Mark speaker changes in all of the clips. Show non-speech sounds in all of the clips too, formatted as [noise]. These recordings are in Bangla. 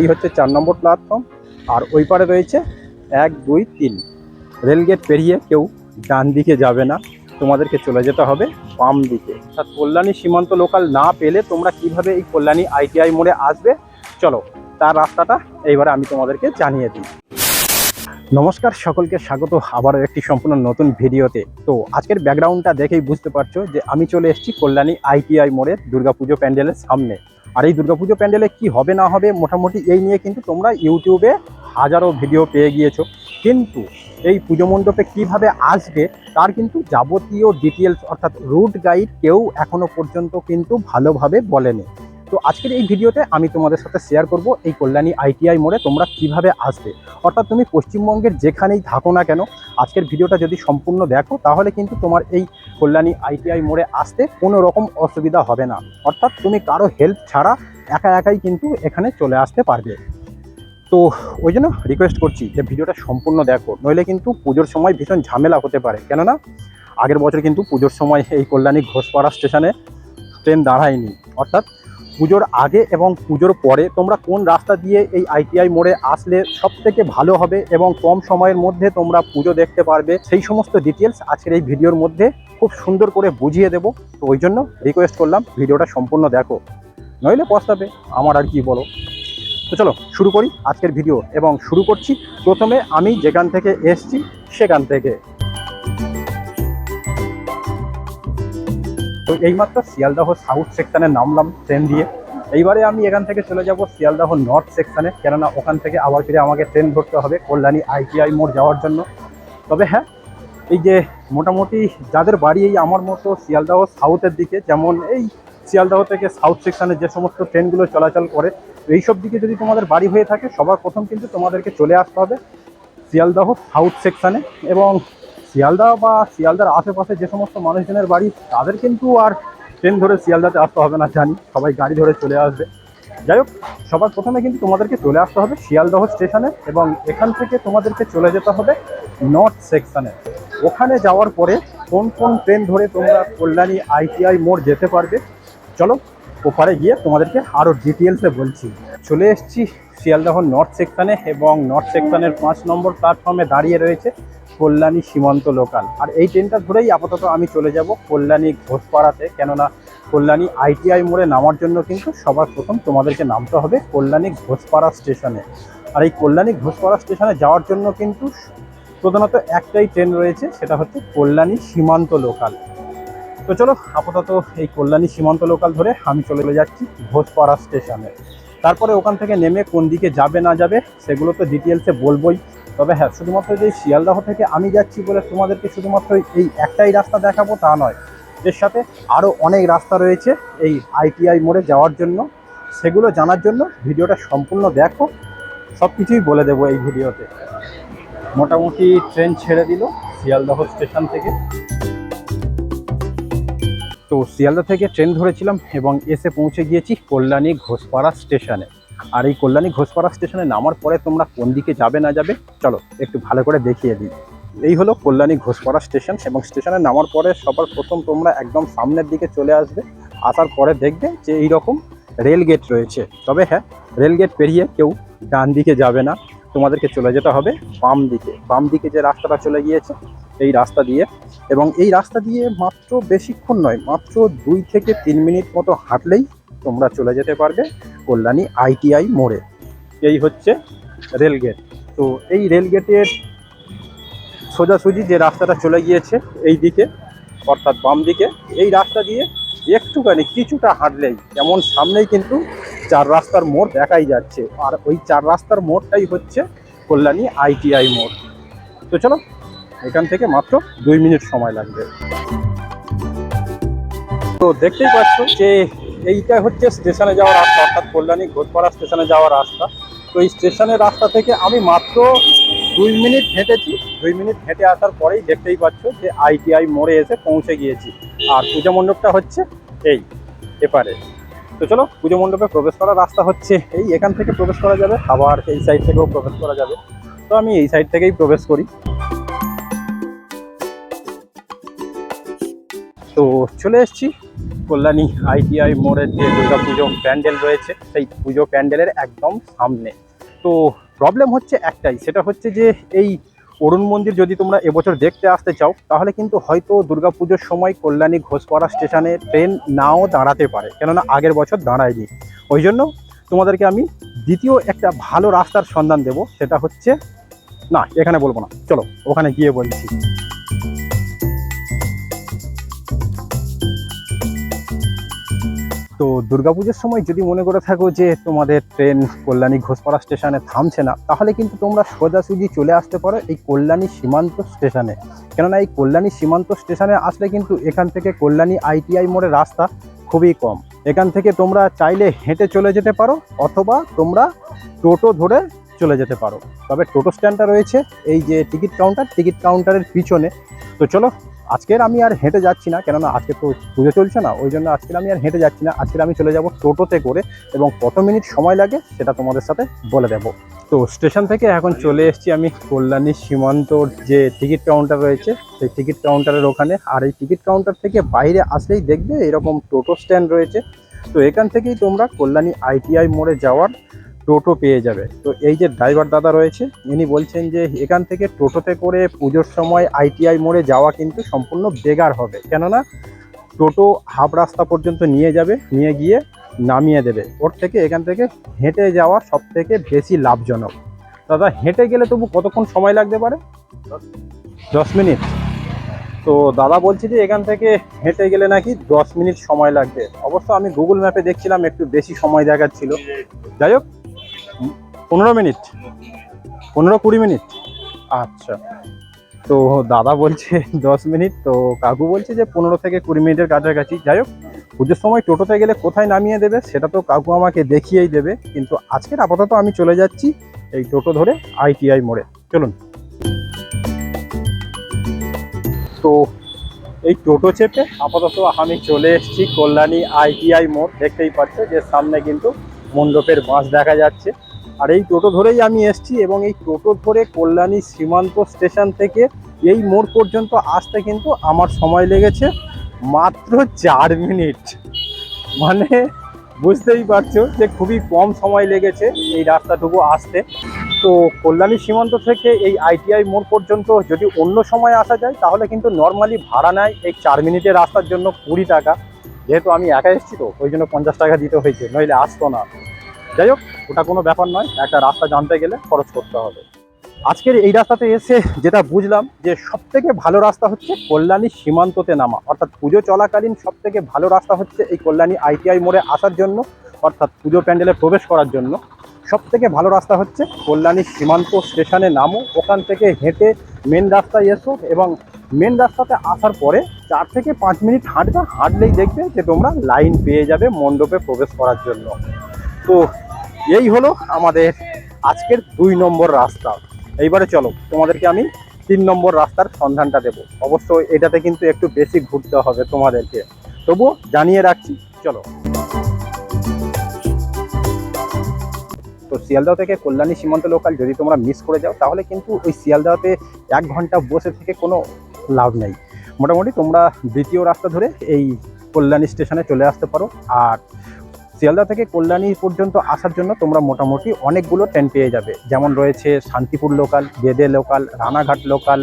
Speaker 1: এই হচ্ছে চার নম্বর প্ল্যাটফর্ম আর ওই পারে রয়েছে এক, দুই, তিন। রেলগেট পেরিয়ে কেউ ডান দিকে যাবে না। তোমাদেরকে চলে যেতে হবে বাম দিকে। অর্থাৎ কল্যাণী সীমান্ত লোকাল না পেলে তোমরা কীভাবে এই কল্যাণী আইটিআই মোড়ে আসবে? চলো, তার রাস্তাটা এইবারে আমি তোমাদেরকে জানিয়ে দিই। নমস্কার, সকলকে স্বাগত আবারও একটি সম্পূর্ণ নতুন ভিডিওতে। তো আজকের ব্যাকগ্রাউন্ডটা দেখেই বুঝতে পারছ যে আমি চলে এসেছি কল্যাণী আইটিআই মোড়ের দুর্গাপুজো প্যান্ডেলের সামনে। আর এই দুর্গাপুজো প্যান্ডেলে কি হবে না হবে মোটামুটি এই নিয়ে কিন্তু তোমরা ইউটিউবে হাজারো ভিডিও পেয়ে গিয়েছো। কিন্তু এই পুজো মণ্ডপে কীভাবে আসবে তার কিন্তু যাবতীয় ডিটেলস অর্থাৎ রুট গাইড কেউ এখনও পর্যন্ত কিন্তু ভালোভাবে বলেনি। তো আজকের এই ভিডিওতে আমি তোমাদের সাথে শেয়ার করব এই কল্যাণী আইটিআই মোড়ে তোমরা কীভাবে আসবে। অর্থাৎ তুমি পশ্চিমবঙ্গের যেখানেই থাকো না কেন, আজকের ভিডিওটা যদি সম্পূর্ণ দেখো, তাহলে কিন্তু তোমার এই কল্যাণী আইটিআই মোড়ে আসতে কোনো রকম অসুবিধা হবে না। অর্থাৎ তুমি কারও হেল্প ছাড়া একা একাই কিন্তু এখানে চলে আসতে পারবে। তো ওই জন্য রিকোয়েস্ট করছি যে ভিডিওটা সম্পূর্ণ দেখো, নইলে কিন্তু পুজোর সময় ভীষণ ঝামেলা হতে পারে। কেননা, আগের বছর কিন্তু পুজোর সময় এই কল্যাণী ঘোষপাড়া স্টেশনে ট্রেন দাঁড়ায়নি। অর্থাৎ পুজোর আগে এবং পুজোর পরে তোমরা কোন রাস্তা দিয়ে এই আইটিআই মোড়ে আসলে সব থেকে ভালো হবে এবং কম সময়ের মধ্যে তোমরা পুজো দেখতে পারবে, সেই সমস্ত ডিটেলস আজকের এই ভিডিওর মধ্যে খুব সুন্দর করে বুঝিয়ে দেবো। তো ওই জন্য রিকোয়েস্ট করলাম, ভিডিওটা সম্পূর্ণ দেখো। নইলে পস্তাবে, আমার আর কি বলো? তো চলো, শুরু করি আজকের ভিডিও এবং শুরু করছি। প্রথমে আমি যেখান থেকে এসছি, সেখান থেকে। তো এইমাত্র শিয়ালদাহ সাউথ সেকশানে নামলাম ট্রেন দিয়ে। এইবারে আমি এখান থেকে চলে যাব শিয়ালদাহ নর্থ সেকশানে কেননা ওখান থেকে আবার ফিরে আমাকে ট্রেন ধরতে হবে কল্যাণী আইটিআই মোড় যাওয়ার জন্য। তবে হ্যাঁ এই যে মোটামুটি যাদের বাড়ি এই আমার মতো শিয়ালদাহ সাউথের দিকে, যেমন এই শিয়ালদাহ থেকে সাউথ সেকশানে যে সমস্ত ট্রেনগুলো চলাচল করে, এইসব দিকে যদি তোমাদের বাড়ি হয়ে থাকে, সবার প্রথম কিন্তু তোমাদেরকে চলে আসতে হবে শিয়ালদাহ সাউথ সেকশানে এবং শিয়ালদা বা শিয়ালদার আশেপাশে যে সমস্ত মানুষজনের বাড়ি, তাদের কিন্তু আর ট্রেন ধরে শিয়ালদাতে আসতে হবে না, জানি। সবাই গাড়ি ধরে চলে আসবে। যাই হোক, সবার প্রথমে কিন্তু তোমাদেরকে চলে আসতে হবে শিয়ালদহ স্টেশনে এবং এখান থেকে তোমাদেরকে চলে যেতে হবে নর্থ সেকশানে। ওখানে যাওয়ার পরে কোন কোন ট্রেন ধরে তোমরা কল্যাণী আইটিআই মোড় যেতে পারবে, চলো ওপারে গিয়ে তোমাদেরকে আরও ডিটেলসে বলছি। চলে এসেছি শিয়ালদহ নর্থ সেকশানে এবং নর্থ সেকশানের পাঁচ নম্বর প্ল্যাটফর্মে দাঁড়িয়ে রয়েছে কল্যাণী সীমান্ত লোকাল আর এই ট্রেনটা ধরেই আপাতত আমি চলে যাব কল্যাণী ঘোষপাড়াতে। কেননা কল্যাণী আইটিআই মোড়ে নামার জন্য কিন্তু সবার প্রথম তোমাদেরকে নামতে হবে কল্যাণী ঘোষপাড়া স্টেশনে। আর এই কল্যাণী ঘোষপাড়া স্টেশনে যাওয়ার জন্য কিন্তু প্রধানত একটাই ট্রেন রয়েছে, সেটা হচ্ছে কল্যাণী সীমান্ত লোকাল তো চলো, আপাতত এই কল্যাণী সীমান্ত লোকাল ধরে আমি চলে যাচ্ছি ঘোষপাড়া স্টেশনে। তারপরে ওখান থেকে নেমে কোন দিকে যাবে না যাবে, সেগুলো তো ডিটেলসে বলবোই। তবে হ্যাঁ শুধুমাত্র যে শিয়ালদাহ থেকে আমি যাচ্ছি বলে তোমাদেরকে শুধুমাত্র এই একটাই রাস্তা দেখাবো তা নয়। এর সাথে আরও অনেক রাস্তা রয়েছে এই আইটিআই মোড়ে যাওয়ার জন্য। সেগুলো জানার জন্য ভিডিওটা সম্পূর্ণ দেখো। সব কিছুই বলে দেবো এই ভিডিওতে। মোটামুটি ট্রেন ছেড়ে দিল শিয়ালদহ স্টেশন থেকে। তো শিয়ালদা থেকে ট্রেন ধরেছিলাম এবং এসে পৌঁছে গিয়েছি কল্যাণী ঘোষপাড়া স্টেশনে। আর এই কল্যাণী ঘোষপাড়া স্টেশনে নামার পরে তোমরা কোন দিকে যাবে না যাবে, চলো একটু ভালো করে দেখিয়ে দিই। এই হলো কল্যাণী ঘোষপাড়া স্টেশন এবং স্টেশনে নামার পরে সবার প্রথম তোমরা একদম সামনের দিকে চলে আসবে, আসার পরে দেখবে যে এই রকম রেল গেট রয়েছে। তবে হ্যাঁ রেল গেট পেরিয়ে কেউ ডান দিকে যাবে না, তোমাদেরকে চলে যেতে হবে বাম দিকে। বাম দিকে যে রাস্তাটা চলে গিয়েছে, এই রাস্তা দিয়ে এবং এই রাস্তা দিয়ে মাত্র বেশিক্ষণ নয়, মাত্র দুই থেকে তিন মিনিট মতো হাঁটলেই তোমরা চলে যেতে পারবে। কল্যাণী আইটিআই মোড়ে। এই হচ্ছে রেলগেট তো এই রেলগেটের সোজাসুজি যে রাস্তাটা চলে গিয়েছে, এই দিকে, অর্থাৎ বাম দিকে, এই রাস্তা দিয়ে একটুখানি কিছুটা হাঁটলেই, যেমন সামনেই কিন্তু চার রাস্তার মোড় দেখাই যাচ্ছে। আর ওই চার রাস্তার মোড়টাই হচ্ছে কল্যাণী আইটিআই মোড়। তো চলো, এখান থেকে মাত্র দুই মিনিট সময় লাগবে। তো দেখতেই পাচ্ছ যে এইটা হচ্ছে স্টেশনে যাওয়ার রাস্তা, অর্থাৎ কল্যাণী ঘোষপাড়া স্টেশনে যাওয়ার রাস্তা। তো এই স্টেশনের রাস্তা থেকে আমি মাত্র দুই মিনিট হেঁটেছি। দুই মিনিট হেঁটে আসার পরেই দেখতেই পাচ্ছ যে আইটিআই মোড়ে এসে পৌঁছে গিয়েছি। আর পুজো মণ্ডপটা হচ্ছে এই এপারে। তো চলো, পুজো মণ্ডপে প্রবেশ করার রাস্তা হচ্ছে এই। এখান থেকে প্রবেশ করা যাবে, আবার এই সাইড থেকেও প্রবেশ করা যাবে। তো আমি এই সাইড থেকেই প্রবেশ করি। তো চলে এসেছি কল্যাণী আইটিআই মোড়ের যে দুর্গাপুজো প্যান্ডেল রয়েছে, সেই পুজো প্যান্ডেলের একদম সামনে। তো প্রবলেম হচ্ছে একটাই, সেটা হচ্ছে যে এই অরুণ মন্দির যদি তোমরা এবছর দেখতে আসতে চাও, তাহলে কিন্তু হয়তো দুর্গাপুজোর সময় কল্যাণী ঘোষপাড়া স্টেশনে ট্রেন নাও দাঁড়াতে পারে, কেননা আগের বছর দাঁড়ায়নি। ওই জন্য তোমাদেরকে আমি দ্বিতীয় একটা ভালো রাস্তার সন্ধান দেব, সেটা হচ্ছে, না, এখানে বলব না, চলো, ওখানে গিয়ে বলছি। তো দুর্গাপুজোর সময় যদি মনে করে থাকো যে তোমাদের ট্রেন কল্যাণী ঘোষপাড়া স্টেশনে থামছে না, তাহলে কিন্তু তোমরা সোজাসুজি চলে আসতে পারো এই কল্যাণী সীমান্ত স্টেশনে। কেননা এই কল্যাণী সীমান্ত স্টেশনে আসলে কিন্তু এখান থেকে কল্যাণী আইটিআই মোড়ের রাস্তা খুবই কম। এখান থেকে তোমরা চাইলে হেঁটে চলে যেতে পারো অথবা তোমরা টোটো ধরে চলে যেতে পারো। তবে টোটো স্ট্যান্ডটা রয়েছে, এই যে টিকিট কাউন্টার, টিকিট কাউন্টারের পিছনে। তো চলো আজকের আমি আর হেঁটে যাচ্ছি না, কেননা আজকে তো পুজো চলছে না, ওই জন্য আজকের আমি আর হেঁটে যাচ্ছি না। আজকের আমি চলে যাব টোটোতে করে এবং কত মিনিট সময় লাগে সেটা তোমাদের সাথে বলে দেব। তো স্টেশন থেকে এখন চলে এসেছি আমি কল্যাণী সীমান্তর যে টিকিট কাউন্টার রয়েছে, সেই টিকিট কাউন্টারের ওখানে। আর এই টিকিট কাউন্টার থেকে বাইরে আসলেই দেখবে এরকম টোটো স্ট্যান্ড রয়েছে। তো এখান থেকেই তোমরা কল্যাণী আইটিআই মোড়ে যাওয়ার টোটো পেয়ে যাবে। তো এই যে ড্রাইভার দাদা রয়েছে, ইনি বলছেন যে এখান থেকে টোটোতে করে পুজোর সময় আইটিআই মোড়ে যাওয়া কিন্তু সম্পূর্ণ বেগার হবে। কেননা টোটো হাফ রাস্তা পর্যন্ত নিয়ে যাবে, নিয়ে গিয়ে নামিয়ে দেবে। ওর থেকে এখান থেকে হেঁটে যাওয়া সব থেকে বেশি লাভজনক। দাদা, হেঁটে গেলে তবু কতক্ষণ সময় লাগতে পারে? দশ মিনিট। তো দাদা বলছি যে এখান থেকে হেঁটে গেলে নাকি দশ মিনিট সময় লাগবে। অবশ্য আমি গুগল ম্যাপে দেখছিলাম, একটু বেশি সময় দেখাচ্ছিল। যাই হোক পনেরো মিনিট? পনেরো কুড়ি মিনিট? আচ্ছা। তো দাদা বলছে [laughs] দশ মিনিট, তো কাকু বলছে যে পনেরো থেকে কুড়ি মিনিটের কাছাকাছি। যাই হোক, পুজোর সময় টোটোতে গেলে কোথায় নামিয়ে দেবে সেটা তো কাকু আমাকে দেখিয়েই দেবে, কিন্তু আজকের আপাতত আমি চলে যাচ্ছি এই টোটো ধরে আইটিআই মোড়ে। চলুন। তো এই টোটো চেপে আপাতত আমি চলে এসেছি কল্যাণী আইটিআই মোড়। দেখতেই পাচ্ছ যে সামনে কিন্তু মণ্ডপের বাঁশ দেখা যাচ্ছে। আর এই টোটো ধরেই আমি এসেছি এবং এই টোটো ধরে কল্যাণী সীমান্ত স্টেশন থেকে এই মোড় পর্যন্ত আসতে কিন্তু আমার সময় লেগেছে মাত্র চার মিনিট। মানে বুঝতেই পারছ যে খুবই কম সময় লেগেছে এই রাস্তাটুকু আসতে। তো কল্যাণী সীমান্ত থেকে এই আইটিআই মোড় পর্যন্ত যদি অন্য সময় আসা যায়, তাহলে কিন্তু নর্মালি ভাড়া নেয় এই চার মিনিটের রাস্তার জন্য কুড়ি টাকা। যেহেতু আমি একা এসেছি তো, ওই জন্য পঞ্চাশ টাকা দিতে হয়েছে, নইলে আসতো না। যাই হোক, ওটা কোনো ব্যাপার নয়, একটা রাস্তা জানতে গেলে খরচ করতে হবে। আজকের এই রাস্তাতে এসে যেটা বুঝলাম যে সব থেকে ভালো রাস্তা হচ্ছে কল্যাণী সীমান্ততে নামা। অর্থাৎ পুজো চলাকালীন সব থেকে ভালো রাস্তা হচ্ছে এই কল্যাণী আইটিআই মোড়ে আসার জন্য, অর্থাৎ পুজো প্যান্ডেলে প্রবেশ করার জন্য। সব থেকে ভালো রাস্তা হচ্ছে কল্যাণী সীমান্ত স্টেশনে নামো, ওখান থেকে হেঁটে মেন রাস্তায় এসো এবং মেন রাস্তাতে আসার পরে চার থেকে পাঁচ মিনিট হাঁটবে, হাঁটলেই দেখবে যে তোমরা লাইন পেয়ে যাবে মণ্ডপে প্রবেশ করার জন্য। তো এই হলো আমাদের আজকের দুই নম্বর রাস্তা। এইবারে চলো, তোমাদেরকে আমি তিন নম্বর রাস্তার সন্ধানটা দেব। অবশ্য এটাতে কিন্তু একটু বেশি ঘুরতে হবে তোমাদেরকে। তবুও জানিয়ে রাখছি, চলো। তো শিয়ালদহ থেকে কল্যাণী সীমান্ত লোকাল যদি তোমরা মিস করে যাও, তাহলে কিন্তু ওই শিয়ালদহতে এক ঘণ্টা বসে থেকে কোনো লাভ নেই। মোটামুটি তোমরা দ্বিতীয় রাস্তা ধরে এই কল্যাণী স্টেশনে চলে আসতে পারো। আর শিয়ালদা থেকে কল্যাণী পর্যন্ত আসার জন্য তোমরা মোটামুটি অনেকগুলো ট্রেন পেয়ে যাবে। যেমন রয়েছে Shantipur local Gede local Ranaghat local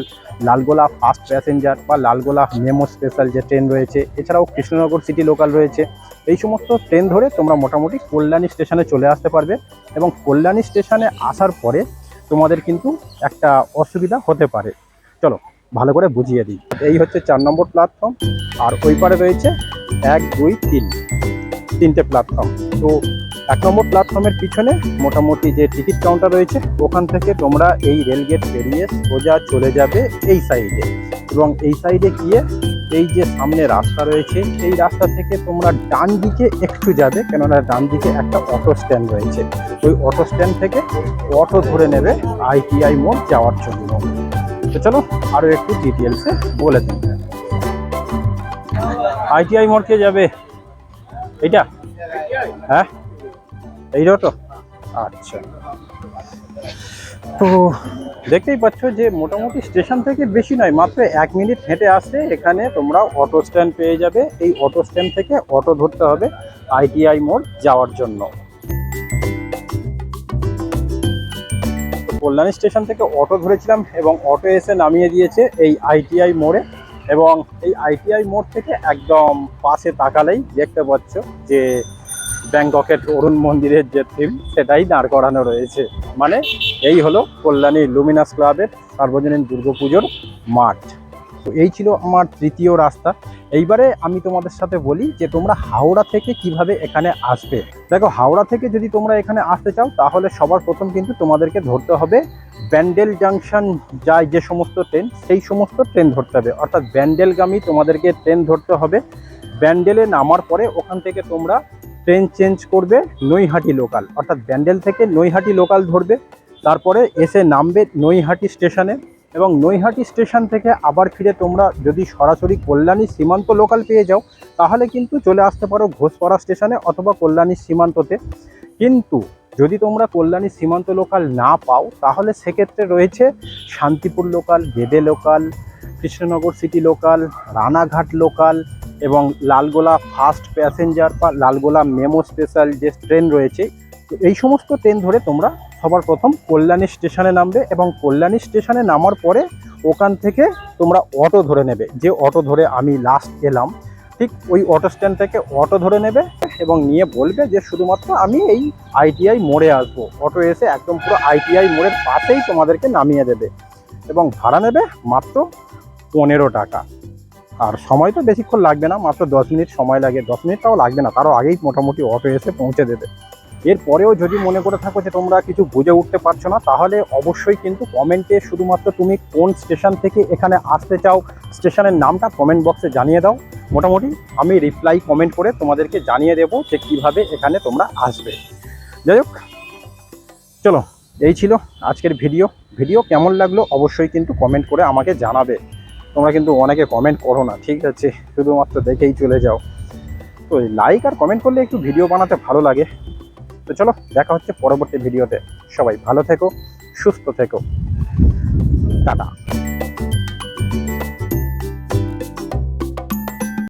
Speaker 1: Lalgola fast passenger বা লালগোলা মেমো স্পেশাল যে ট্রেন রয়েছে। এছাড়াও কৃষ্ণনগর সিটি লোকাল রয়েছে। এই সমস্ত ট্রেন ধরে তোমরা মোটামুটি কল্যাণী স্টেশনে চলে আসতে পারবে এবং কল্যাণী স্টেশনে আসার পরে তোমাদের কিন্তু একটা অসুবিধা হতে পারে। চলো, ভালো করে বুঝিয়ে দিই। এই হচ্ছে চার নম্বর প্ল্যাটফর্ম আর ওই পারে রয়েছে এক, দুই, তিন। তিনটে প্ল্যাটফর্ম তো এক নম্বর প্ল্যাটফর্মের পিছনে মোটামুটি যে টিকিট কাউন্টার রয়েছে, ওখান থেকে তোমরা এই রেলগেট পেরিয়ে সোজা চলে যাবে এই সাইডে এবং এই সাইডে গিয়ে এই যে সামনে রাস্তা রয়েছে এই রাস্তা থেকে তোমরা ডান দিকে একটু যাবে, কেননা ডান দিকে একটা অটো স্ট্যান্ড রয়েছে। ওই অটো স্ট্যান্ড থেকে অটো ধরে নেবে আইটিআই মোড় যাওয়ার জন্য। তো চলো আরও একটু ডিটেলসে বলে দিন আইটিআই মোড়কে যাবে? এইটা? হ্যাঁ? এই অটো আচ্ছা। তো দেখতেই পাচ্ছ যে মোটামুটি স্টেশন থেকে বেশি নয়, মাত্র এক মিনিট হেঁটে আসলে এখানে তোমরা অটো স্ট্যান্ড পেয়ে যাবে। এই অটো স্ট্যান্ড থেকে অটো ধরতে হবে আইটিআই মোড় যাওয়ার জন্য। কল্যাণী স্টেশন থেকে অটো ধরেছিলাম এবং অটো এসে নামিয়ে দিয়েছে এই আইটিআই মোড়ে। এবং এই আইটিআই মোড় থেকে একদম পাশে তাকালেই দেখতে পাচ্ছ যে ব্যাংককের অরুণ মন্দিরের যে থিম সেটাই দাঁড় করানো রয়েছে। মানে এই হলো কল্যাণী লুমিনাস ক্লাবের সার্বজনীন দুর্গাপুজোর মাঠ। তো এই ছিল আমার তৃতীয় রাস্তা। এইবারে আমি তোমাদের সাথে বলি যে তোমরা হাওড়া থেকে কীভাবে এখানে আসবে। দেখো, হাওড়া থেকে যদি তোমরা এখানে আসতে চাও, তাহলে সবার প্রথম কিন্তু তোমাদেরকে ধরতে হবে ব্যান্ডেল জাংশন যায় যে সমস্ত ট্রেন, সেই সমস্ত ট্রেন ধরতে হবে। অর্থাৎ ব্যান্ডেলগামী তোমাদেরকে ট্রেন ধরতে হবে। ব্যান্ডেলে নামার পরে ওখান থেকে তোমরা ট্রেন চেঞ্জ করবে নৈহাটি লোকাল। অর্থাৎ ব্যান্ডেল থেকে নৈহাটি লোকাল ধরবে, তারপরে এসে নামবে নৈহাটি স্টেশনে এবং নৈহাটি স্টেশন থেকে আবার ফিরে তোমরা যদি সরাসরি কল্যাণী সীমান্ত লোকাল পেয়ে যাও, তাহলে কিন্তু চলে আসতে পারো ঘোষপাড়া স্টেশনে অথবা কল্যাণী সীমান্ততে। কিন্তু যদি তোমরা কল্যাণী সীমান্ত লোকাল না পাও, তাহলে সেক্ষেত্রে রয়েছে Shantipur local, Gede local, Krishnanagar city local, Ranaghat local এবং লালগোলা ফাস্ট প্যাসেঞ্জার বা লালগোলা মেমো স্পেশাল যে ট্রেন রয়েছে, এই সমস্ত ট্রেন ধরে তোমরা সবার প্রথম কল্যাণী স্টেশনে নামবে এবং কল্যাণী স্টেশনে নামার পরে ওখান থেকে তোমরা অটো ধরে নেবে। যে অটো ধরে আমি লাস্ট এলাম ঠিক ওই অটো স্ট্যান্ড থেকে অটো ধরে নেবে এবং নিয়ে বলবে যে শুধুমাত্র আমি এই আইটিআই মোড়ে আসব। অটো এসে একদম পুরো আইটিআই মোড়ের পাশেই তোমাদেরকে নামিয়ে দেবে এবং ভাড়া নেবে মাত্র পনেরো টাকা। আর সময় তো বেশিক্ষণ লাগবে না, মাত্র দশ মিনিট সময় লাগে। দশ মিনিটটাও লাগবে না, তারও আগেই মোটামুটি অটো এসে পৌঁছে দেবে। এরপরেও যদি মনে করে থাকো যে তোমরা কিছু বুঝে উঠতে পারছ না, তাহলে অবশ্যই কিন্তু কমেন্টে শুধুমাত্র তুমি কোন স্টেশন থেকে এখানে আসতে চাও স্টেশনের নামটা কমেন্ট বক্সে জানিয়ে দাও। মোটামুটি আমি রিপ্লাই কমেন্ট করে তোমাদেরকে জানিয়ে দেবো যে কীভাবে এখানে তোমরা আসবে। যাই হোক, চলো, এই ছিল আজকের ভিডিও ভিডিও কেমন লাগল অবশ্যই কিন্তু কমেন্ট করে আমাকে জানাবে। তোমরা কিন্তু অনেকে কমেন্ট করো না, ঠিক আছে? শুধুমাত্র দেখেই চলে যাও। তো লাইক আর কমেন্ট করলে একটু ভিডিও বানাতে ভালো লাগে। তো চলো, দেখা হচ্ছে পরবর্তী ভিডিওতে সবাই ভালো থেকো, সুস্থ থেকো। টাটা।